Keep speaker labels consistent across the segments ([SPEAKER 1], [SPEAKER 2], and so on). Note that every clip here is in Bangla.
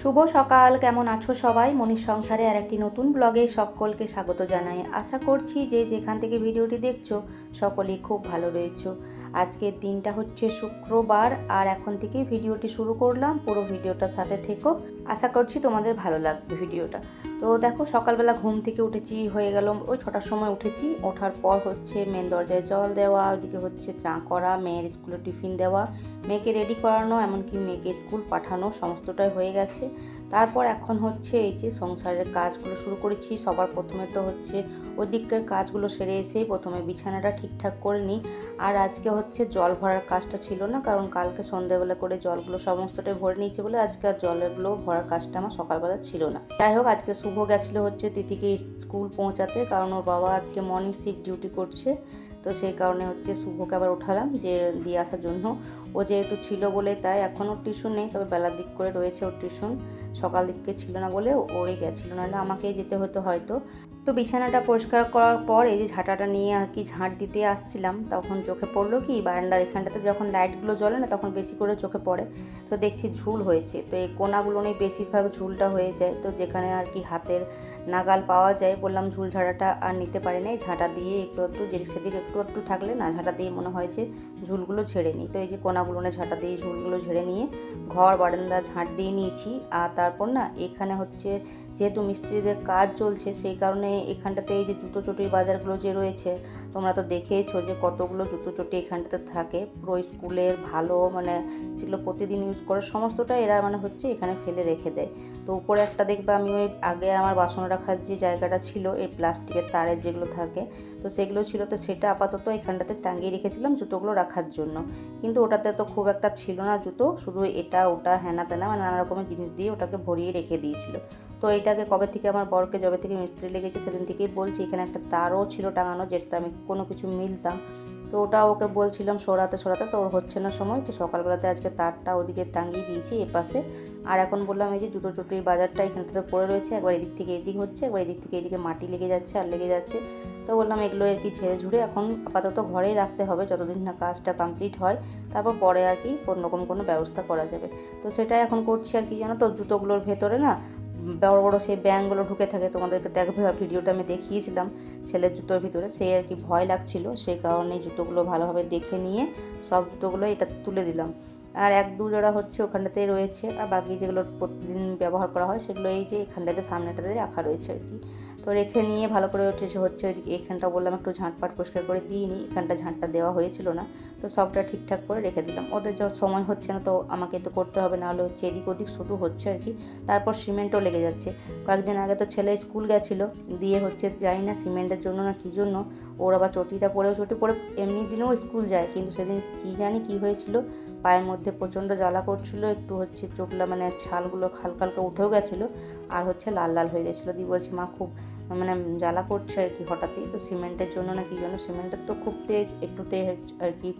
[SPEAKER 1] শুভ সকাল, কেমন আছো সবাই? মনির সংসারে আর একটি নতুন ব্লগে সকলকে স্বাগত জানাই। আশা করছি যে যেখান থেকে ভিডিওটি দেখছ, সকলেই খুব ভালো রয়েছো। আজকের দিনটা হচ্ছে শুক্রবার, আর এখন থেকে ভিডিওটি শুরু করলাম। পুরো ভিডিওটার সাথে থেকো। আশা করছি তোমাদের ভালো লাগবে ভিডিওটা। তো দেখো সকালবেলা ঘুম থেকে উঠেছি, হয়ে গেল। ওই ছটার সময় উঠেছি। ওঠার পর হচ্ছে মেন দরজায় জল দেওয়া, ওইদিকে হচ্ছে চা করা, মেয়ের স্কুলে টিফিন দেওয়া, মেয়েকে রেডি করানো, এমনকি মেয়েকে স্কুল পাঠানো, সমস্তটাই হয়ে গেছে। তারপর এখন হচ্ছে এই যে সংসারের কাজগুলো শুরু করেছি। সবার প্রথমে তো হচ্ছে ওই দিকের কাজগুলো সেরে এসেই প্রথমে বিছানাটা ঠিকঠাক করে নিই। আর আজকে হচ্ছে জল ভরার কাজটা ছিল না, কারণ কালকে সন্ধ্যাবেলা করে জলগুলো সমস্তটাই ভরে নিয়েছে বলে আজকে আর জলেরগুলো ভরার কাজটা আমার সকালবেলা ছিল না। যাই হোক, আজকে শুভ গেছিল হচ্ছে তিথিকে স্কুল পৌঁছাতে, কারণ ওর বাবা আজকে মর্নিং শিফট ডিউটি করছে। তো সেই কারণে হচ্ছে শুভকে আবার উঠালাম যে দিয়ে আসার জন্য। ও যেহেতু ছিল বলে তাই এখনও টিউশন নেই, তবে বেলার দিক করে রয়েছে ওর টিউশন সকাল দিককে ছিল না বলে ওই গেছিল, নাহলে আমাকেই যেতে হতো হয়তো। তো বিছানাটা পরিষ্কার করার পর এই যে ঝাঁটাটা নিয়ে আর কি ঝাঁট দিতে আসছিলাম, তখন চোখে পড়ল কি, বারান্দার এখানটাতে যখন লাইটগুলো জ্বলে না তখন বেশি করে চোখে পড়ে। তো দেখছি ঝুল হয়েছে, তো এই কোনাগুলো নিয়ে বেশিরভাগ ঝুলটা হয়ে যায়, তো যেখানে আর কি হাতের নাগাল পাওয়া যায়, বললাম ঝুল ঝাঁটাটা আর নিতে পারি না, এই ঝাঁটা দিয়ে একটু একটু যেদিক সেদিক একটু একটু থাকলে না, ঝাঁটা দিয়ে মনে হয় যে ঝুলগুলো ঝেড়ে নিই। তো এই যে কোনাগুলো নিয়ে ঝাঁটা দিয়ে ঝুলগুলো ঝেড়ে নিয়ে ঘর, বারান্দা, ঝাঁট দিয়ে নিয়েছি আর তারপর না এখানে হচ্ছে যেহেতু মিস্ত্রিদের কাজ চলছে, সেই কারণে এখানটাতে এই যে জুতো চটির বাজারগুলো যে রয়েছে, তোমরা তো দেখেইছো যে কতগুলো জুতো চটি এখানটাতে থাকে। পুরো স্কুলের ভালো মানে যেগুলো প্রতিদিন ইউজ করে, সমস্তটা এরা মানে হচ্ছে এখানে ফেলে রেখে দেয়। তো উপরে একটা দেখবে আমি ওই আগে আমার বাসন রাখার যে জায়গাটা ছিল, এই প্লাস্টিকের তারের যেগুলো থাকে, তো সেগুলো ছিল। তো সেটা আপাতত এখানটাতে টাঙিয়ে রেখেছিলাম জুতোগুলো রাখার জন্য। কিন্তু ওটাতে তো খুব একটা ছিল না জুতো, শুধু এটা, ওটা হ্যানা তেনা মানে নানা রকমের জিনিস দিয়ে ওটাকে ভরিয়ে রেখে দিয়েছিল। তো এইটাকে কবে থেকে আমার বরকে, যবে থেকে মিস্ত্রি লেগেছে, সেদিন থেকেই বলছি, এখানে একটা তারও ছিল টাঙানো, যেটাতে আমি কোনো কিছু মিলতাম। তো ওটা ওকে বলছিলাম সরাতে সরাতে। তো ওর হচ্ছে না সময়। তো সকালবেলাতে আজকে তারটা ওদিকে টাঙিয়ে দিয়েছি এ পাশে আর এখন বললাম এই যে জুতো চুটির বাজারটা এখানটাতে পড়ে রয়েছে। একবার এদিক থেকে এদিক হচ্ছে, একবার এদিক থেকে এদিকে মাটি লেগে যাচ্ছে আর লেগে যাচ্ছে। তো বললাম এগুলো আর কি ঝেড়ে ঝুড়ে এখন আপাতত ঘরেই রাখতে হবে যতদিন না কাজটা কমপ্লিট হয়। তারপর পরে আর কি রকম কোনো ব্যবস্থা করা যাবে। তো সেটাই এখন করছি আর কি জানো তো? জুতোগুলোর ভেতরে না বড় বড় সেই ব্যাঙগুলো ঢুকে থাকে, তোমাদেরকে দেখবে ভিডিওটা আমি দেখিয়েছিলাম ছেলের জুতোর ভিতরে সেই আর কি ভয় লাগছিল, সেই কারণে জুতোগুলো ভালোভাবে দেখে নিয়ে সব জুতোগুলো এটা তুলে দিলাম। আর এক দু জোড়া হচ্ছে ওখানটাতেই রয়েছে, আর বাকি যেগুলো প্রতিদিন ব্যবহার করা হয় সেগুলো এই যে এখানটাতে সামনেটাতে রাখা রয়েছে আর কি। তো রেখে নিয়ে ভালো করে উঠেছে হচ্ছে ওইদিকে এখানটা বললাম একটু ঝাঁটপাট পরিষ্কার করে দিইনি এখানটা ঝাঁটটা দেওয়া হয়েছিল না। তো সবটা ঠিকঠাক করে রেখে দিলাম। ওদের যা সময় হচ্ছে না তো আমাকে তো করতে হবে, নাহলে হচ্ছে এদিক ওদিক শুরু হচ্ছে আর কি। তারপর সিমেন্টও লেগে যাচ্ছে। কয়েকদিন আগে তো ছেলে স্কুল গেছিল, দিয়ে হচ্ছে জানি না সিমেন্টের জন্য না কী জন্য ওর আবার চটিটা পরেও চটি পরে এমনি দিনেও স্কুল যায়, কিন্তু সেদিন কী জানি কী হয়েছিল, পায়ের মধ্যে প্রচণ্ড জ্বালা করছিল, একটু হচ্ছে চোখলা মানে ছালগুলো হালকা হালকা উঠেও গেছিল, আর হচ্ছে লাল লাল হয়ে গেছিল। দিয়ে বলছে, মা, খুব মানে জ্বালা করছে আর কি হঠাৎই। তো সিমেন্টের জন্য না কি জন্য সিমেন্টের তো খুব তেজ, একটু তেজ আর কি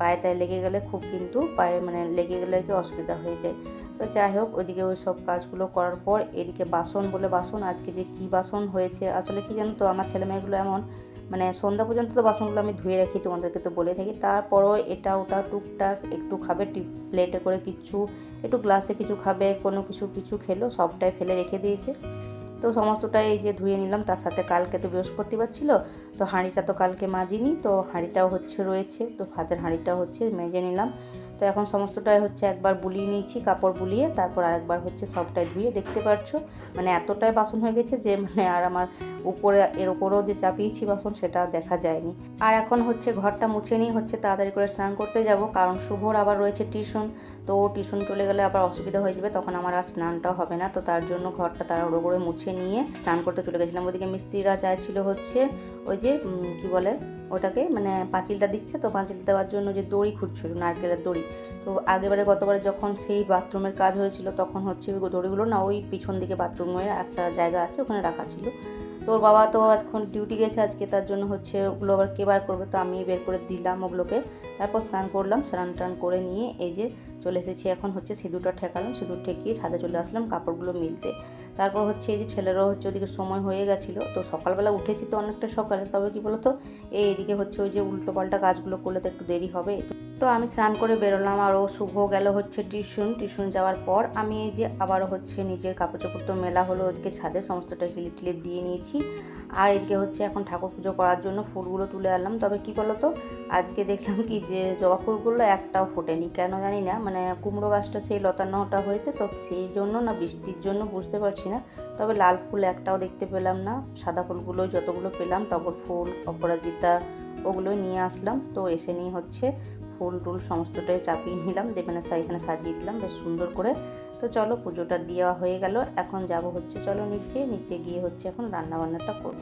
[SPEAKER 1] পায়ে তাই লেগে গেলে খুব কিন্তু পায়ে মানে লেগে গেলে আর কি অসুবিধা হয়ে যায়। তো যাই হোক, ওইদিকে ওই সব কাজগুলো করার পর এদিকে বাসন বলে, বাসন আজকে যে কি বাসন হয়েছে, আসলে কি জানো তো, আমার ছেলে মেয়েগুলো এমন মানে সন্ধ্যা পর্যন্ত তো বাসনগুলো আমি ধুয়ে রাখি, তোমাদেরকে তো বলে থাকি। তারপরও এটা ওটা টুকটাক একটু খাবে প্লেটে করে কিছু, একটু গ্লাসে কিছু খাবে, কোনো কিছু কিছু খেলো, সবটাই ফেলে রেখে দিয়েছে। তো সমস্তটাই এই যে ধুয়ে নিলাম, তার সাথে কালকে তো বৃহস্পতিবার ছিল, তো হাঁড়িটা তো কালকে মাজিনি, তো হাঁড়িটাও হচ্ছে রয়েছে, তো ভাতের হাঁড়িটাও হচ্ছে মেজে নিলাম। তো এখন সমস্তটাই হচ্ছে একবার বুলিয়ে নিয়েছি, কাপড় বুলিয়ে, তারপর আরেকবার হচ্ছে সবটাই ধুয়ে দেখতে পাচ্ছো মানে এতটাই বাসন হয়ে গেছে যে মানে আর আমার উপরে এর ওপরেও যে চাপিয়েছি বাসন সেটা দেখা যায়নি। আর এখন হচ্ছে ঘরটা মুছে নিয়ে হচ্ছে তাড়াতাড়ি করে স্নান করতে যাব, কারণ শুভর আবার রয়েছে টিউশন, তো টিউশন চলে গেলে আবার অসুবিধা হয়ে যাবে, তখন আমার আর স্নানটাও হবে না, তো তার জন্য ঘরটা তাড়াহুড়ো করে মুছে নিয়ে স্নান করতে চলে গেছিলাম। ওদিকে মিস্ত্রিরা চাইছিল হচ্ছে ওই যে কি বলে ওটাকে মানে পাঁচিলটা দিচ্ছে তো, পাঁচিল দেওয়ার জন্য যে দড়ি খুঁজছিল নারকেলের দড়ি। তো আগেবারে গতবারে যখন সেই বাথরুমের কাজ হয়েছিল, তখন হচ্ছে দড়িগুলো না ওই পিছন দিকে বাথরুমের একটা জায়গা আছে, ওখানে রাখা ছিল। তোর বাবা তো এখন ডিউটি গেছে, আজকে তার জন্য হচ্ছে ওগুলো আবার কে বার করবে তো আমি বের করে দিলাম ওগুলোকে। তারপর স্নান করলাম, স্নান টান করে নিয়ে এই যে চলে এসেছি এখন হচ্ছে সিঁদুরটা ঠেকালাম, সিঁদুর ঠেকিয়ে ছাদে চলে আসলাম কাপড়গুলো মিলতে। তারপর হচ্ছে এই যে ছেলেরাও হচ্ছে ওদিকে সময় হয়ে গেছিল, তো সকালবেলা উঠেছি তো অনেকটা সকালে, তবে কি বলতো, এই এদিকে হচ্ছে ওই যে উল্টো পাল্টা কাজগুলো করলে তো একটু দেরি হবে। তো আমি স্নান করে বেরোলাম, আর ও শুভ গেল হচ্ছে টিউশন। টিউশন যাওয়ার পর আমি এই যে আবারও হচ্ছে নিজের কাপড় চোপড় তো মেলা হলো ওদিকে ছাদে সমস্তটা ক্লিপ টিলিপ দিয়ে নিয়েছি। আর এদিকে হচ্ছে এখন ঠাকুর পুজো করার জন্য ফুলগুলো তুলে আনলাম। তবে কি বলো তো আজকে দেখলাম কি যে জবা ফুলগুলো একটাও ফোটেনি, কেন জানি না মানে কুমড়ো গাছটা সেই লতানোটা হয়েছে, তো সেই জন্য না বৃষ্টির জন্য বুঝতে পারছি না। তবে লাল ফুল একটাও দেখতে পেলাম না, সাদা ফুলগুলো যতগুলো পেলাম, টগর ফুল, অপরাজিতা, ওগুলো নিয়ে আসলাম। তো এসে নিয়ে হচ্ছে ফুল টুল সমস্তটাই চাপিয়ে নিলাম। দেবেনা এখানে সাজিয়ে দিলাম, বেশ সুন্দর করে। তো চলো পুজোটা দেওয়া হয়ে গেল। এখন যাব হচ্ছে, চলো নিচে। নিচে গিয়ে হচ্ছে এখন রান্না বান্নাটা করব।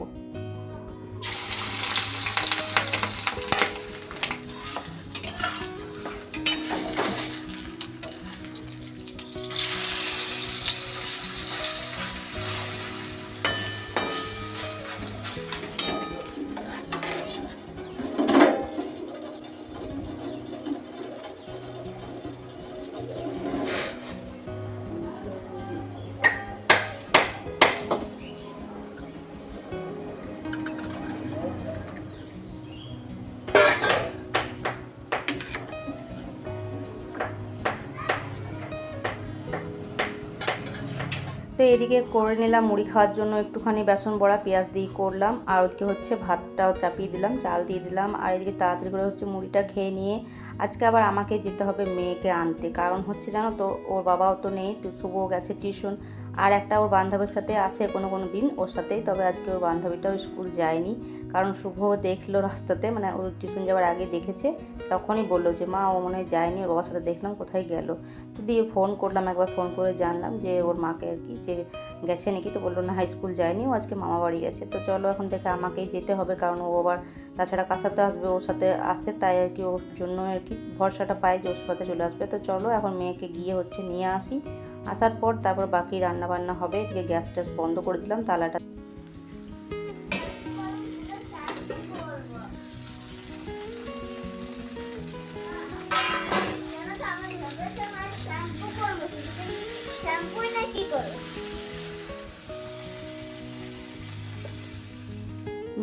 [SPEAKER 1] তো এদিকে করে নিলাম মুড়ি খাওয়ার জন্য একটুখানি বেসন বড়া, পেঁয়াজ দিয়ে করলাম। আর ওদিকে হচ্ছে ভাতটাও চাপিয়ে দিলাম, চাল দিয়ে দিলাম। আর এদিকে তাড়াতাড়ি করে হচ্ছে মুড়িটা খেয়ে নিয়ে আজকে আবার আমাকে যেতে হবে মেয়েকে আনতে। কারণ হচ্ছে জানো তো, ওর বাবাও তো নেই, তো শুভ গেছে টিউশন। আর একটা ওর বান্ধবীর সাথে আসে কোনো কোনো দিন ওর সাথেই, তবে আজকে ওর বান্ধবীটাও স্কুল যায়নি। কারণ শুভ দেখল রাস্তাতে মানে ওর টিউশন যাওয়ার আগে দেখেছে, তখনই বলল যে, মা, ও মনে হয় যায়নি, ওর বাবার সাথে দেখলাম, কোথায় গেল? তো দিয়ে ফোন করলাম, একবার ফোন করে জানলাম যে ওর মাকে আর কি, যে গেছে নাকি, তো বলল, না হাই স্কুল যায়নি, ও আজকে মামা বাড়ি গেছে। তো চলো এখন থেকে আমাকেই যেতে হবে, কারণ ও আবার তাছাড়া কার সাথে আসবে, ওর সাথে আসে, তাই আর কি ওর জন্য আর কি ভরসাটা পায় যে ওর সাথে চলে আসবে। তো চলো এখন মেয়েকে গিয়ে হচ্ছে নিয়ে আসি। আসার পর তারপর বাকি রান্না বান্না হবে এদিকে গ্যাস ট্যাস বন্ধ করে দিলাম তালাটা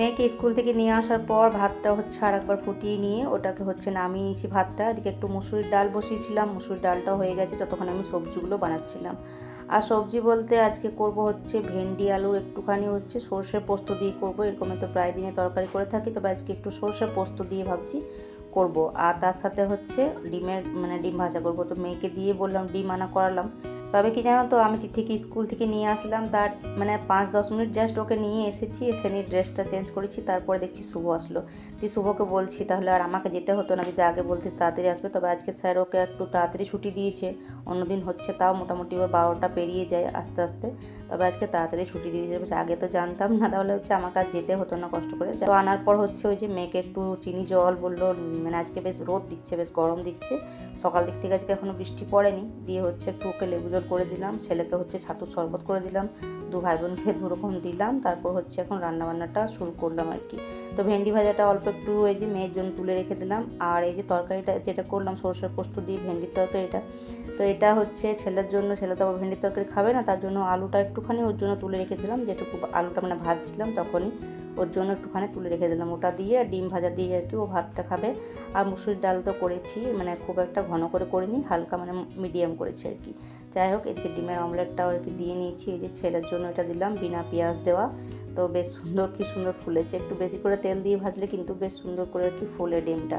[SPEAKER 1] মেয়েকে স্কুল থেকে নিয়ে আসার পর ভাতটা হচ্ছে আর একবার ফুটিয়ে নিয়ে ওটাকে হচ্ছে নামিয়ে নিয়েছি ভাতটা। এদিকে একটু মুসুরির ডাল বসিয়েছিলাম, মুসুরির ডালটাও হয়ে গেছে, ততক্ষণ আমি সবজিগুলো বানাচ্ছিলাম। আর সবজি বলতে আজকে করব হচ্ছে ভেন্ডি, আলু, একটুখানি হচ্ছে সর্ষে পোস্ত দিয়ে করব, এরকম তো প্রায় দিনে তরকারি করে থাকি, তবে আজকে একটু সর্ষে পোস্ত দিয়ে ভাবছি করব। আর তার সাথে হচ্ছে ডিমের মানে ডিম ভাজা করব। তো মেয়েকে দিয়ে বললাম, ডিম আনা করালাম। তবে কি জানো তো, আমি থেকে স্কুল থেকে নিয়ে আসলাম। তার মানে পাঁচ দশ মিনিট জাস্ট ওকে নিয়ে এসেছি, এসে নিয়ে ড্রেসটা চেঞ্জ করেছি, তারপরে দেখছি শুভ আসলো। তুই শুভকে বলছি, তাহলে আর আমাকে যেতে হতো না যদি আগে বলতিস তাড়াতাড়ি আসবে। তবে আজকে স্যার ওকে একটু তাড়াতাড়ি ছুটি দিয়েছে, অন্যদিন হচ্ছে তাও মোটামুটি ওর বারোটা পেরিয়ে যায় আস্তে আস্তে। তবে আজকে তাড়াতাড়ি ছুটি দিয়ে দিয়েছে আগে তো জানতাম না, তাহলে হচ্ছে আমাকে আর যেতে হতো না কষ্ট করে। তো আনার পর হচ্ছে ওই যে মেয়েকে একটু চিনি, জল বলল মানে আজকে বেশ রোদ দিচ্ছে, বেশ গরম দিচ্ছে। সকাল দিক থেকে আজকে এখনও বৃষ্টি পড়েনি, দিয়ে হচ্ছে একটু ওকে লেবু জল করে দিলাম। ছেলেকে হচ্ছে ছাতুর শরবত করে দিলাম। দু ভাই বোনকে দুরকম দিলাম। তারপর হচ্ছে এখন রান্নাবান্নাটা শুরু করলাম আর কি। তো ভেন্ডি ভাজাটা অল্প একটু এই যে মেয়ের জন্য তুলে রেখে দিলাম। আর এই যে তরকারিটা যেটা করলাম, সরষের পোস্ত দিয়ে ভেন্ডির তরকারিটা। তো এটা হচ্ছে ছেলের জন্য, ছেলে তো ভেন্ডির তরকারি খাবে না, তার জন্য আলুটা একটুখানি ওর জন্য তুলে রেখে দিলাম। যেটুকু আলুটা মানে ভাজছিলাম তখনই ওর জন্য একটুখানি তুলে রেখে দিলাম। ওটা দিয়ে ডিম ভাজা দিয়ে আর কি ও ভাতটা খাবে। আর মুসুরির ডাল তো করেছি মানে খুব একটা ঘন করে করিনি, হালকা মানে মিডিয়াম করেছি আর কি। যাই হোক, এদিকে ডিমের অমলেটটাও আর কি দিয়ে নিয়েছি। এই যে ছেলের জন্য এটা দিলাম, বিনা পেঁয়াজ দেওয়া। তো বেশ সুন্দর, কি সুন্দর ফুলেছে একটু বেশি করে তেল দিয়ে ভাজলে কিন্তু বেশ সুন্দর করে কি ফুলে ডিমটা।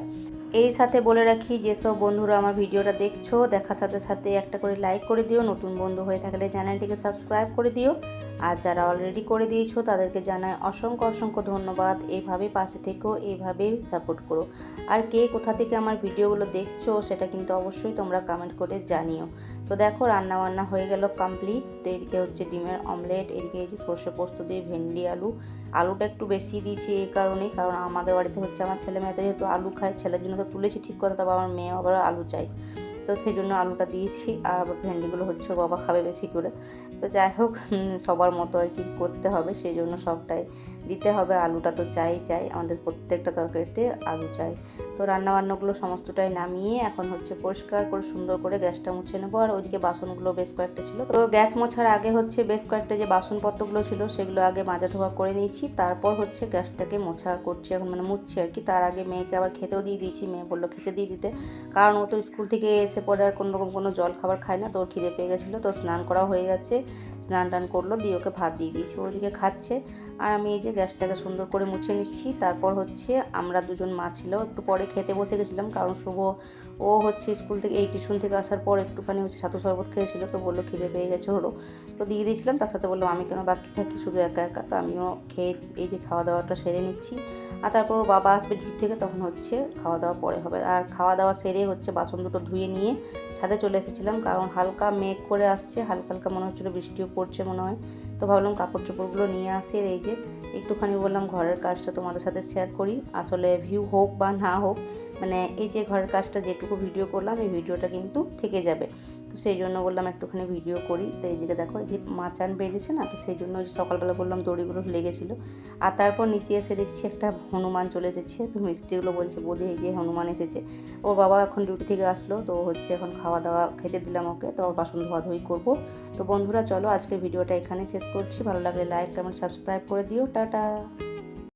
[SPEAKER 1] এই সাথে বলে রাখি, যেসব বন্ধুরা আমার ভিডিওটা দেখছ, দেখার সাথে সাথে একটা করে লাইক করে দিও। নতুন বন্ধু হয়ে থাকলে চ্যানেলটিকে সাবস্ক্রাইব করে দিও। আর যারা অলরেডি করে দিয়েছ, তাদেরকে জানায় অসংখ্য অসংখ্য ধন্যবাদ। এইভাবে পাশে থেকেও এইভাবেই সাপোর্ট করো। আর কে কোথা থেকে আমার ভিডিওগুলো দেখছ, সেটা কিন্তু অবশ্যই তোমরা কমেন্ট করে জানিও। তো দেখো রান্না বান্না হয়ে গেল কমপ্লিট তো এদিকে হচ্ছে ডিমের অমলেট এদিকে এই যে সর্ষে পোস্ত দিয়ে ভেন্ডি আলু। আলুটা একটু বেশি দিয়েছি এই কারণেই, কারণ আমাদের বাড়িতে হচ্ছে আমার ছেলে মেয়েতে যেহেতু আলু খায়, ছেলের জন্য তো তুলেছি ঠিক কথা, তবে আমার মেয়ে আবার আলু চাই তো সেই জন্য আলুটা দিয়েছি, আর ভেন্ডিগুলো হচ্ছে বাবা খাবে বেশি করে। তো যাই হোক সবার মতো আর কি করতে হবে, সেই জন্য সবটাই দিতে হবে। আলুটা তো চাই চাই। আমাদের প্রত্যেকটা তরকারিতে আলু চাই। তো রান্নাবান্নাগুলো সমস্তটাই নামিয়ে এখন হচ্ছে পরিষ্কার করে, সুন্দর করে গ্যাসটা মুছে নেব। আর ওইদিকে বাসনগুলো বেশ কয়েকটা ছিল। তো গ্যাস মোছার আগে হচ্ছে বেশ কয়েকটা যে বাসনপত্রগুলো ছিল, সেগুলো আগে মাজা ধোয়া করে নিয়েছি। তারপর হচ্ছে গ্যাসটাকে মোছা করছি এখন মানে মুছছি আর কি। তার আগে মেয়েকে আবার খেতেও দিয়ে দিয়েছি। মেয়ে বলল খেতে দিয়ে দিতে। কারণ ও তো স্কুল থেকে এসে পরে আর কোনো রকম কোনো জল খাবার খায় না, তো ওর খিদে পেয়ে গেছিল। তো স্নান করা হয়ে গেছে। স্নান টান করল, দিয়ে ওকে ভাত দিয়ে দিয়েছি ওদিকে খাচ্ছে। আর আমি এই যে গ্যাসটাকে সুন্দর করে মুছে নিচ্ছি। তারপর হচ্ছে আমরা দুজন মা ছিল, একটু পরে খেতে বসে গেছিলাম, কারণ শুভ, ও হচ্ছে স্কুল থেকে, এই টিউশন থেকে আসার পর একটুখানি হচ্ছে ছাতু শরবত খেয়েছিল, তো বলল খিদে পেয়ে গেছে ওরও। তো দিয়ে দিয়েছিলাম, তার সাথে বলল, আমি কেন বাকি থাকি? শুধু একা একা। তো আমিও খেয়ে, এই যে খাওয়া দাওয়াটা সেরে নিচ্ছি। আর তারপর বাবা আসবে ডিউটি থেকে, তখন হচ্ছে খাওয়া দাওয়া পরে হবে। আর খাওয়া দাওয়া সেরে হচ্ছে বাসন দুটো ধুয়ে নিয়ে ছাদে চলে এসেছিলাম, কারণ হালকা মেঘ করে আসছে, হালকা হালকা মনে হচ্ছিল বৃষ্টিও পড়ছে মনে হয়। তো ভাবলাম কাপড় চোপড়গুলো নিয়ে আসি এই যে একটুখানি বললাম ঘরের কাজটা তোমাদের সাথে শেয়ার করি। আসলে ভিউ হোক বা না হোক মানে এই যে ঘরের কাজটা যেটুকু ভিডিও করলাম, এই ভিডিওটা কিন্তু থেকে যাবে। তো সেই জন্য বললাম একটুখানি ভিডিও করি। তো এইদিকে দেখো যে মাচান বেঁধেছে না, তো সেই জন্য সকালবেলা বললাম দড়িগুলো লেগেছিলো। আর তারপর নিচে এসে দেখছি একটা হনুমান চলে এসেছে। তো মিস্ত্রিগুলো বলছে বোধে এই যে হনুমান এসেছে। ওর বাবা এখন ডিউটি থেকে আসলো, তো হচ্ছে এখন খাওয়া দাওয়া খেতে দিলাম ওকে। তো ওর বাসন ধোয়া ধুই করব। তো বন্ধুরা, চলো আজকের ভিডিওটা এখানে শেষ করছি। ভালো লাগলে লাইক কমেন্ট সাবস্ক্রাইব করে দিও। টাটা!